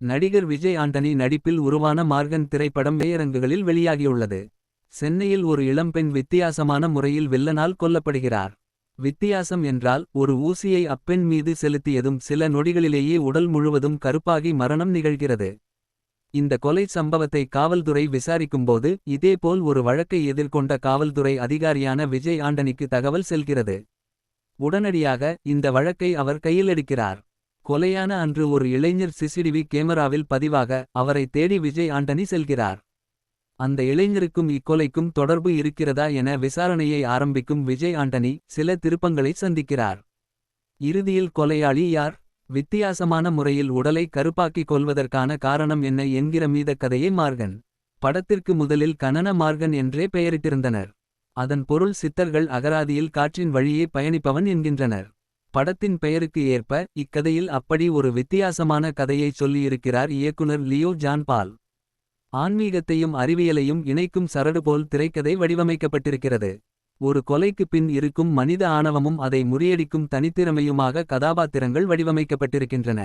நடிகர் விஜய் ஆண்டனி நடிப்பில் உருவான மார்கன் திரைப்படம் திரையரங்குகளில் வெளியாகியுள்ளது. சென்னையில் ஒரு இளம்பெண் வித்தியாசமான முறையில் வில்லனால் கொல்லப்படுகிறார். வித்தியாசம் என்றால் ஒரு ஊசியை அப்பெண் மீது செலுத்தியதும் சில நொடிகளிலேயே உடல் முழுவதும் கருப்பாகி மரணம் நிகழ்கிறது. இந்த கொலை சம்பவத்தை காவல்துறை விசாரிக்கும்போது இதேபோல் ஒரு வழக்கை எதிர்கொண்ட காவல்துறை அதிகாரியான விஜய் ஆண்டனிக்கு தகவல் செல்கிறது. உடனடியாக இந்த வழக்கை அவர் கையில் எடுக்கிறார். கொலையான அன்று ஒரு இளைஞர் சிசிடிவி கேமராவில் பதிவாக அவரை தேடி விஜய் ஆண்டனி செல்கிறார். அந்த இளைஞருக்கும் இக்கொலைக்கும் தொடர்பு இருக்கிறதா என விசாரணையை ஆரம்பிக்கும் விஜய் ஆண்டனி சில திருப்பங்களை சந்திக்கிறார். இறுதியில் கொலையாளி யார் வித்தியாசமான முறையில் உடலை கருப்பாக்கிக் கொள்வதற்கான காரணம் என்ன என்கிற மீத கதையை மார்கன். படத்திற்கு முதலில் கனன மார்கன் என்றே பெயரிட்டிருந்தனர். அதன் பொருள் சித்தர்கள் அகராதியில் காற்றின் வழியே பயணிப்பவன் என்கின்றனர். படத்தின் பெயருக்கு ஏற்ப இக்கதையில் அப்படி ஒரு வித்தியாசமான கதையைச் சொல்லியிருக்கிறார் இயக்குனர் லியோ ஜான்பால் ஆன்மீகத்தையும் அறிவியலையும் இணைக்கும் சரடு போல் திரைக்கதை வடிவமைக்கப்பட்டிருக்கிறது. ஒரு கொலைக்கு பின் இருக்கும் மனித ஆணவமும் அதை முறியடிக்கும் தனித்திறமையுமாக கதாபாத்திரங்கள் வடிவமைக்கப்பட்டிருக்கின்றன.